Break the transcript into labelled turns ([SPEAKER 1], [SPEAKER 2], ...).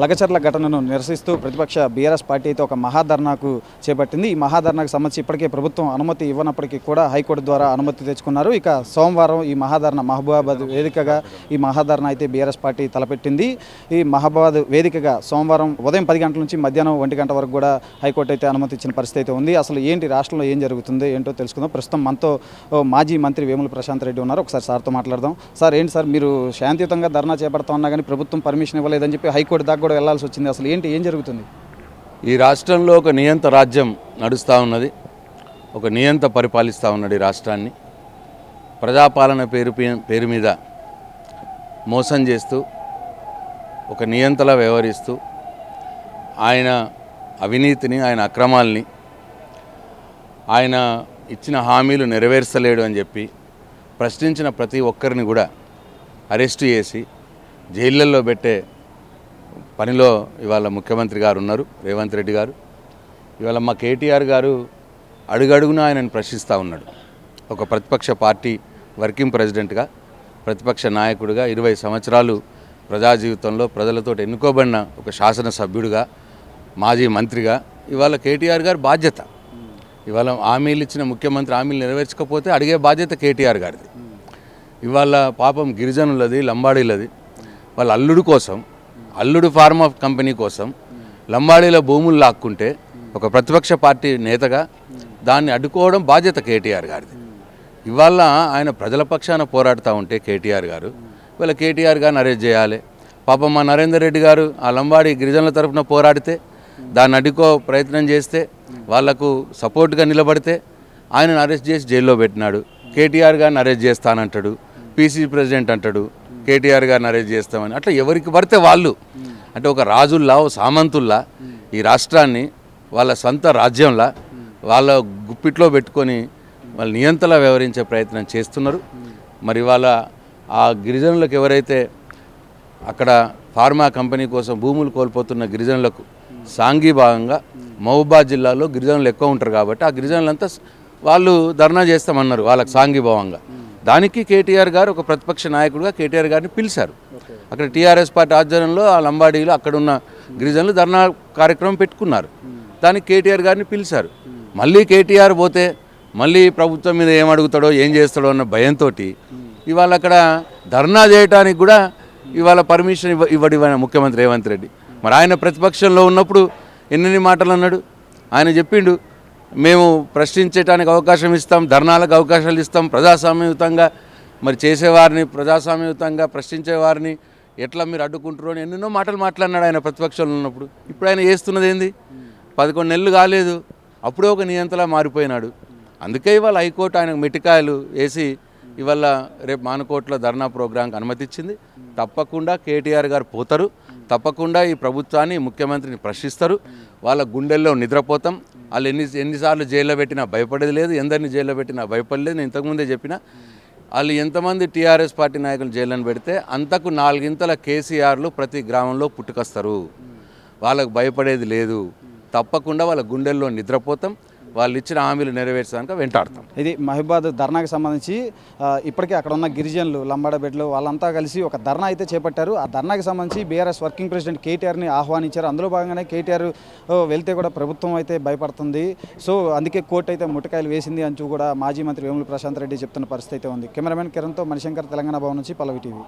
[SPEAKER 1] లగచర్ల ఘటనను నిరసిస్తూ ప్రతిపక్ష బీఆర్ఎస్ పార్టీ అయితే ఒక మహాధర్నాకు చేపట్టింది. ఈ మహాధర్నాకు సంబంధించి ఇప్పటికే ప్రభుత్వం అనుమతి ఇవ్వనప్పటికీ కూడా హైకోర్టు ద్వారా అనుమతి తెచ్చుకున్నారు. ఇక సోమవారం ఈ మహాధర్నా మహబూబాబాద్ వేదికగా ఈ మహాధర్నా అయితే బీఆర్ఎస్ పార్టీ తలపెట్టింది. ఈ మహాబాద్ వేదికగా సోమవారం ఉదయం పది గంటల నుంచి మధ్యాహ్నం ఒంటి గంట వరకు కూడా హైకోర్టు అయితే అనుమతి ఇచ్చిన పరిస్థితి అయితే ఉంది. అసలు ఏంటి రాష్ట్రంలో ఏం జరుగుతుంది ఏంటో తెలుసుకుందాం. ప్రస్తుతం మనతో ఓ, మాజీ మంత్రి వేముల ప్రశాంత్ రెడ్డి ఉన్నారు. ఒకసారి సార్తో మాట్లాడదాం. సార్ ఏంటి సార్ మీరు శాంతియుతంగా ధర్నా చేపడతా ఉన్నా కానీ ప్రభుత్వం పర్మిషన్ ఇవ్వలేదని చెప్పి హైకోర్టు దాకా కూడా వెళ్ళాల్సి వచ్చింది. అసలు ఏంటి ఏం జరుగుతుంది?
[SPEAKER 2] ఈ రాష్ట్రంలో ఒక నియంత రాజ్యం నడుస్తూ ఉన్నది. ఒక నియంత పరిపాలిస్తూ ఉన్నది ఈ రాష్ట్రాన్ని. ప్రజాపాలన పేరు పే- పేరు మీద మోసం చేస్తూ ఒక నియంతలా వ్యవహరిస్తూ ఆయన అవినీతిని ఆయన అక్రమాల్ని ఆయన ఇచ్చిన హామీలు నెరవేర్చలేడు అని చెప్పి ప్రశ్నించిన ప్రతి ఒక్కరిని కూడా అరెస్టు చేసి జైళ్ళల్లో పెట్టే పనిలో ఇవాళ ముఖ్యమంత్రి గారు ఉన్నారు రేవంత్ రెడ్డి గారు. ఇవాళ మా కేటీఆర్ గారు అడుగడుగునా ఆయనను ప్రశ్నిస్తూ ఉన్నాడు. ఒక ప్రతిపక్ష పార్టీ వర్కింగ్ ప్రెసిడెంట్గా ప్రతిపక్ష నాయకుడిగా ఇరవై సంవత్సరాలు ప్రజా జీవితంలో ప్రజలతో ఎన్నుకోబడిన ఒక శాసనసభ్యుడిగా మాజీ మంత్రిగా ఇవాళ కేటీఆర్ గారు బాధ్యత. ఇవాళ హామీలు ఇచ్చిన ముఖ్యమంత్రి హామీలు నెరవేర్చకపోతే అడిగే బాధ్యత కేటీఆర్ గారిది. ఇవాళ పాపం గిరిజనులది లంబాడీలది. వాళ్ళ అల్లుడు కోసం అల్లుడు ఫార్మా కంపెనీ కోసం లంబాడీలో భూములు లాక్కుంటే ఒక ప్రతిపక్ష పార్టీ నేతగా దాన్ని అడ్డుకోవడం బాధ్యత కేటీఆర్ గారిది. ఇవాళ ఆయన ప్రజల పక్షాన పోరాడుతూ ఉంటే కేటీఆర్ గారు ఇవాళ కేటీఆర్ గారిని అరెస్ట్ చేయాలి. పాపం మా నరేందర్ రెడ్డి గారు ఆ లంబాడి గిరిజనుల తరఫున పోరాడితే దాన్ని అడ్డుకో ప్రయత్నం చేస్తే వాళ్ళకు సపోర్ట్గా నిలబడితే ఆయనను అరెస్ట్ చేసి జైల్లో పెట్టినాడు. కేటీఆర్ గారిని అరెస్ట్ చేస్తానంటాడు. పీసీ ప్రెసిడెంట్ అంటాడు. కేటీఆర్ గారిని అరేంజ్ చేస్తామని. అట్లా ఎవరికి పడితే వాళ్ళు. అంటే ఒక రాజుల్లా ఓ సామంతుల్లా ఈ రాష్ట్రాన్ని వాళ్ళ సొంత రాజ్యంలా వాళ్ళ గుప్పిట్లో పెట్టుకొని వాళ్ళ నియంతలా వ్యవహరించే ప్రయత్నం చేస్తున్నారు. మరి వాళ్ళ ఆ గిరిజనులకు ఎవరైతే అక్కడ ఫార్మా కంపెనీ కోసం భూములు కోల్పోతున్న గిరిజనులకు సాంఘీభాగంగా మహబూబాద్ జిల్లాలో గిరిజనులు ఎక్కువ ఉంటారు కాబట్టి ఆ గిరిజనులంతా వాళ్ళు ధర్నా చేస్తామన్నారు వాళ్ళకి సాంఘీభావంగా దానికి కేటీఆర్ గారు ఒక ప్రతిపక్ష నాయకుడిగా కేటీఆర్ గారిని పిలిచారు. అక్కడ టీఆర్ఎస్ పార్టీ ఆధ్వర్యంలో ఆ లంబాడీలు అక్కడ ఉన్న గిరిజనులు ధర్నా కార్యక్రమం పెట్టుకున్నారు. దానికి కేటీఆర్ గారిని పిలిచారు. మళ్ళీ కేటీఆర్ పోతే మళ్ళీ ప్రభుత్వం మీద ఏం అడుగుతాడో ఏం చేస్తాడో అన్న భయంతో ఇవాళ అక్కడ ధర్నా చేయడానికి కూడా ఇవాళ పర్మిషన్ ఇవ్వ ఇవ్వడు ముఖ్యమంత్రి రేవంత్ రెడ్డి. మరి ఆయన ప్రతిపక్షంలో ఉన్నప్పుడు ఎన్నెన్ని మాటలు అన్నాడు? ఆయన చెప్పిండు మేము ప్రశ్నించడానికి అవకాశం ఇస్తాం ధర్నాలకు అవకాశాలు ఇస్తాం ప్రజాస్వామ్యయుతంగా. మరి చేసేవారిని ప్రజాస్వామ్యయుతంగా ప్రశ్నించేవారిని ఎట్లా మీరు అడ్డుకుంటారు అని ఎన్నెన్నో మాటలు మాట్లాడినాడు ఆయన ప్రతిపక్షంలో ఉన్నప్పుడు. ఇప్పుడు ఆయన చేస్తున్నది ఏంది? పదకొండు నెలలు కాలేదు అప్పుడే ఒక నియంతలా మారిపోయినాడు. అందుకే ఇవాళ హైకోర్టు ఆయనకు మిటికాయలు వేసి ఇవాళ రేపు మానకోట్ల ధర్నా ప్రోగ్రాంకి అనుమతి ఇచ్చింది తప్పకుండా కేటీఆర్ గారు పోతారు. తప్పకుండా ఈ ప్రభుత్వాన్ని ముఖ్యమంత్రిని ప్రశ్నిస్తారు. వాళ్ళ గుండెల్లో నిద్రపోతాం. వాళ్ళు ఎన్ని ఎన్నిసార్లు జైల్లో పెట్టినా భయపడేది లేదు. ఎందరిని జైల్లో పెట్టినా భయపడలేదు. నేను ఇంతకుముందే చెప్పిన వాళ్ళు ఎంతమంది టీఆర్ఎస్ పార్టీ నాయకులు జైలను పెడితే అంతకు నాలుగింతల కేసీఆర్లు ప్రతి గ్రామంలో పుట్టుకొస్తారు. వాళ్ళకు భయపడేది లేదు. తప్పకుండా వాళ్ళ గుండెల్లో నిద్రపోతాం. వాళ్ళు ఇచ్చిన హామీలు నెరవేర్చడానికి వెంటాడతాం.
[SPEAKER 1] ఇది మహబాద్ ధర్నాకి సంబంధించి ఇప్పటికే అక్కడ ఉన్న గిరిజనులు లంబాడబెడ్లు వాళ్ళంతా కలిసి ఒక ధర్నా అయితే చేపట్టారు. ఆ ధర్నాకి సంబంధించి బీఆర్ఎస్ వర్కింగ్ ప్రెసిడెంట్ కేటీఆర్ని ఆహ్వానించారు. అందులో భాగంగానే కేటీఆర్ వెళ్తే కూడా ప్రభుత్వం అయితే భయపడుతుంది. సో అందుకే కోర్టు అయితే ముట్టకాయలు వేసింది అంటూ కూడా మాజీ మంత్రి వేముల ప్రశాంత్ రెడ్డి చెప్తున్న పరిస్థితి అయితే ఉంది. కెమెరామెన్ కిరణ్తో మణిశంకర్ తెలంగాణ భవన్ నుంచి పల్లవి టీవీ.